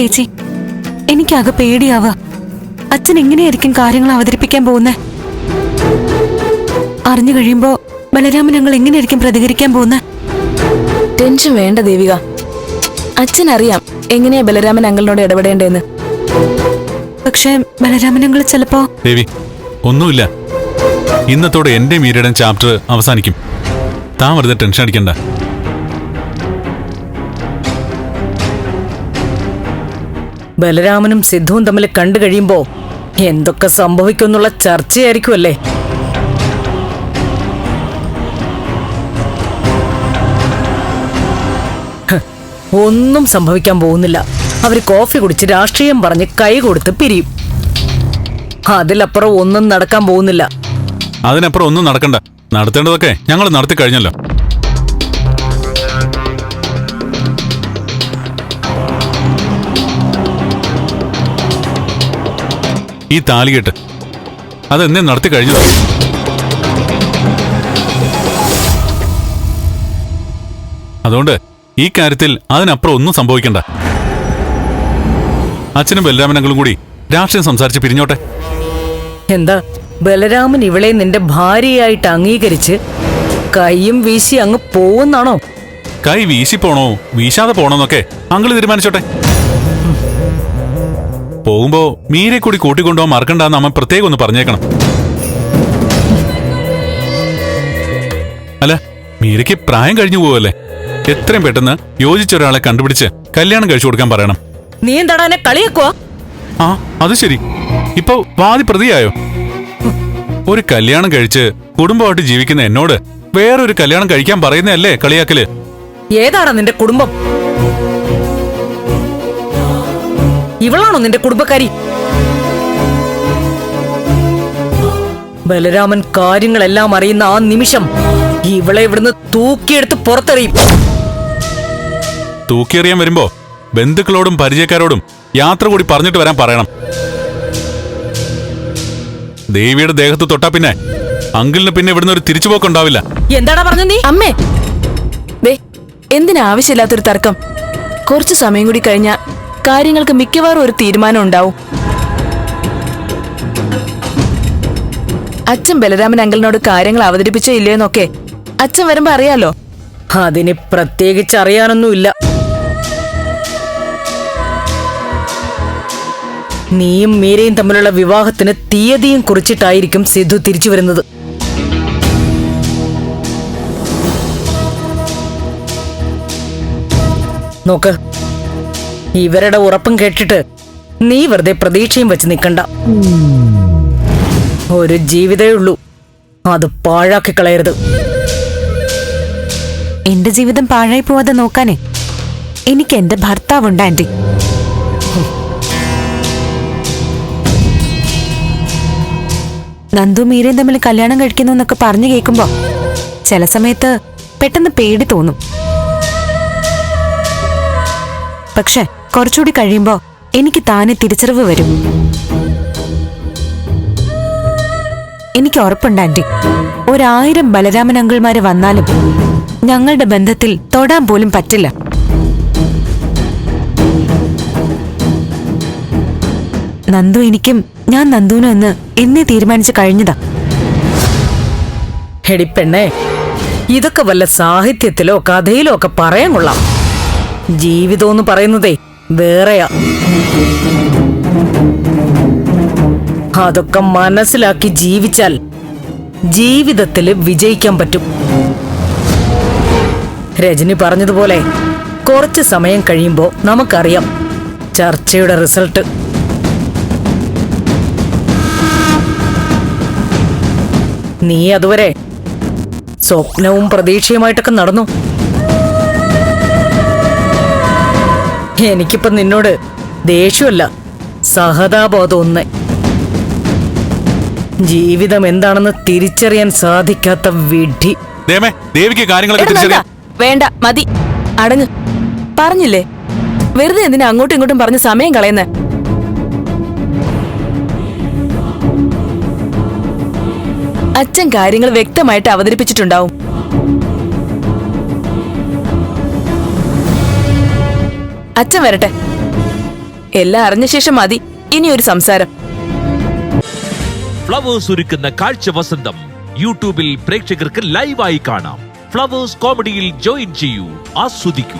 ചേച്ചി എനിക്കാകെ പേടിയാവുക. അച്ഛൻ എങ്ങനെയായിരിക്കും കാര്യങ്ങൾ അവതരിപ്പിക്കാൻ പോകുന്നേ? അറിഞ്ഞു കഴിയുമ്പോ ബലരാമൻ ഞങ്ങൾ എങ്ങനെയായിരിക്കും പ്രതികരിക്കാൻ പോകുന്നേ? ടെൻഷൻ വേണ്ട ദേവിക. അച്ഛൻ അറിയാം എങ്ങനെയാ ബലരാമൻ അങ്കിളിനോട് ഇടപെടേണ്ടതെന്ന്. പക്ഷേ ബലരാമൻ ഞങ്ങൾ ചിലപ്പോ ദേവി ഒന്നുമില്ല. ഇന്നത്തോടെ എന്റെ മീരയുടെ ചാപ്റ്റർ അവസാനിക്കും. താൻ വെറുതെ ടെൻഷൻ അടിക്കണ്ട. ബലരാമനും സിദ്ധുവും തമ്മിൽ കണ്ടു കഴിയുമ്പോ എന്തൊക്കെ സംഭവിക്കുമെന്നുള്ള ചർച്ചയായിരിക്കുമല്ലേ ഒന്നും സംഭവിക്കാൻ പോകുന്നില്ല. അവർ കോഫി കുടിച്ച് രാഷ്ട്രീയം പറഞ്ഞ് കൈ കൊടുത്ത് പിരിയും. അതിലപ്പുറം ഒന്നും നടക്കാൻ പോകുന്നില്ല. അതിനപ്പുറം ഒന്നും നടക്കണ്ട. നടത്തേണ്ടതൊക്കെ ഞങ്ങൾ നടത്തി കഴിഞ്ഞല്ലോ. ഈ താലികെട്ട്. അതെന്നേ നടത്തി കഴിഞ്ഞു. അതുകൊണ്ട് ഈ കാര്യത്തിൽ അതിനപ്പുറം ഒന്നും സംഭവിക്കണ്ട. അച്ഛനും ബലരാമനങ്ങളും കൂടി രാഷ്ട്രീയം സംസാരിച്ച് പിരിഞ്ഞോട്ടെ. എന്താ? ബലരാമൻ ഇവളെ നിന്റെ ഭാര്യയായിട്ട് അംഗീകരിച്ച് കൈയും വീശി അങ്ങ് പോവുന്നാണോ? കൈ വീശി പോണോ വീശാതെ പോണോന്നൊക്കെ അങ്കിൾ തീരുമാനിച്ചോട്ടെ. പോകുമ്പോ മീരെ കൂടി കൂട്ടിക്കൊണ്ടുപോകാൻ മറക്കണ്ടെന്ന് അമ്മ പ്രത്യേകം ഒന്ന് പറഞ്ഞേക്കണം. അല്ല മീരയ്ക്ക് പ്രായം കഴിഞ്ഞു പോവല്ലേ? എത്രയും പെട്ടെന്ന് യോജിച്ച ഒരാളെ കണ്ടുപിടിച്ച് കല്യാണം കഴിച്ചു കൊടുക്കാൻ പറയണം. നീ എന്താടാ എന്നെ ആ അത് ശരി. ഇപ്പൊ വാദി പ്രതിയായോ ഒരു കല്യാണം കഴിച്ച് കുടുംബമായിട്ട് ജീവിക്കുന്ന എന്നോട് വേറൊരു കല്യാണം കഴിക്കാൻ പറയുന്നതല്ലേ കളിയാക്കൽ? ഏതാണ് നിന്റെ കുടുംബം? ഇവളാണോ നിന്റെ കുടുംബക്കാരി? ബലരാമൻ കാര്യങ്ങളെല്ലാം അറിയുന്ന ആ നിമിഷം ഇവളെ ഇവിടുന്ന് തൂക്കിയെടുത്ത് പുറത്തെറിയും. തൂക്കിയെറിയാൻ വരുമ്പോ ബന്ധുക്കളോടും പരിചയക്കാരോടും യാത്ര കൂടി പറഞ്ഞിട്ട് വരാൻ പറയണം. ദേവിയുടെ ദേഹത്ത് തൊട്ടാ പിന്നെ അങ്കിളിന് പിന്നെ ഇവിടുന്ന് ഒരു തിരിച്ചുപോക്കുണ്ടാവില്ല എന്താടാ പറഞ്ഞു നീ? അമ്മേ ദേ എന്തിനാ ആവശ്യമില്ലാത്തൊരു തർക്കം? കുറച്ചു സമയം കൂടി കഴിഞ്ഞാ കാര്യങ്ങൾക്ക് മിക്കവാറും ഒരു തീരുമാനം ഉണ്ടാവും. അച്ഛൻ ബലരാമൻ അങ്കിളിനോട് കാര്യങ്ങൾ അവതരിപ്പിച്ചോ ഇല്ലേന്നൊക്കെ അച്ഛൻ വരുമ്പോ അറിയാലോ? അതിന് പ്രത്യേകിച്ച് അറിയാനൊന്നുമില്ല നീയും മീരയും തമ്മിലുള്ള വിവാഹത്തിന് തീയതിയും കുറിച്ചിട്ടായിരിക്കും സിദ്ധു തിരിച്ചു വരുന്നത്. നോക്ക് ഇവരുടെ ഉറപ്പും കേട്ടിട്ട് നീ വെറുതെ പ്രതീക്ഷയും വെച്ച് നിൽക്കണ്ട ഒരു ജീവിതേ ഉള്ളൂ. അത് പാഴാക്കി കളയരുത്. എന്റെ ജീവിതം പാഴായി പോവാതെ നോക്കാനേ. എനിക്ക് എന്റെ ഭർത്താവുണ്ട് ആന്റി. നന്ദു മീരയും തമ്മിൽ കല്യാണം കഴിക്കുന്നു എന്നൊക്കെ പറഞ്ഞു കേൾക്കുമ്പോ ചില സമയത്ത് പെട്ടെന്ന് പേടി തോന്നും. പക്ഷെ കുറച്ചുകൂടി കഴിയുമ്പോ എനിക്ക് താനെ തിരിച്ചറിവ് വരും. എനിക്ക് ഉറപ്പുണ്ട് ആന്റി. ഒരായിരം ബലരാമൻ അങ്കിൾമാര് വന്നാലും ഞങ്ങളുടെ ബന്ധത്തിൽ തൊടാൻ പോലും പറ്റില്ല. നന്ദു എനിക്കും ഞാൻ നന്ദുവിനും എന്ന് എന്നേ തീരുമാനിച്ചു കഴിഞ്ഞതാ. എടി പെണ്ണേ ഇതൊക്കെ വല്ല സാഹിത്യത്തിലോ കഥയിലോ ഒക്കെ പറയാൻ കൊള്ളാം. ജീവിതം എന്ന് പറയുന്നതേ വേറെയാ. അതൊക്കെ മനസ്സിലാക്കി ജീവിച്ചാൽ ജീവിതത്തിൽ വിജയിക്കാൻ പറ്റും. രജനി പറഞ്ഞതുപോലെ കുറച്ച് സമയം കഴിയുമ്പോ നമുക്കറിയാം ചർച്ചയുടെ റിസൾട്ട്. നീ അതുവരെ സ്വപ്നവും പ്രതീക്ഷയുമായിട്ടൊക്കെ നടന്നു. എനിക്കിപ്പം നിന്നോട് ദേഷ്യമല്ല. സഹതാബോധം ഒന്ന് ജീവിതം എന്താണെന്ന് തിരിച്ചറിയാൻ സാധിക്കാത്ത വിഡി ദേവിക്ക് കാര്യങ്ങളൊക്കെ വേണ്ട മതി. അടങ്ങ്. പറഞ്ഞില്ലേ? വെറുതെ എന്തിനാ അങ്ങോട്ടും ഇങ്ങോട്ടും പറഞ്ഞ് സമയം കളയുന്നേ? അച്ഛൻ കാര്യങ്ങൾ വ്യക്തമായിട്ട് അവതരിപ്പിച്ചിട്ടുണ്ടാവും. അച്ഛൻ വരട്ടെ. എല്ലാം അറിഞ്ഞ ശേഷം മതി. ഇനി ഒരു സംസാരം. ഫ്ലവേഴ്സ് ഒരുക്കുന്ന കാഴ്ച വസന്തം. യൂട്യൂബിൽ പ്രേക്ഷകർക്ക് ലൈവായി കാണാം. ഫ്ലവേഴ്സ് കോമഡിയിൽ ജോയിൻ ചെയ്യൂ. ആസ്വദിക്കൂ.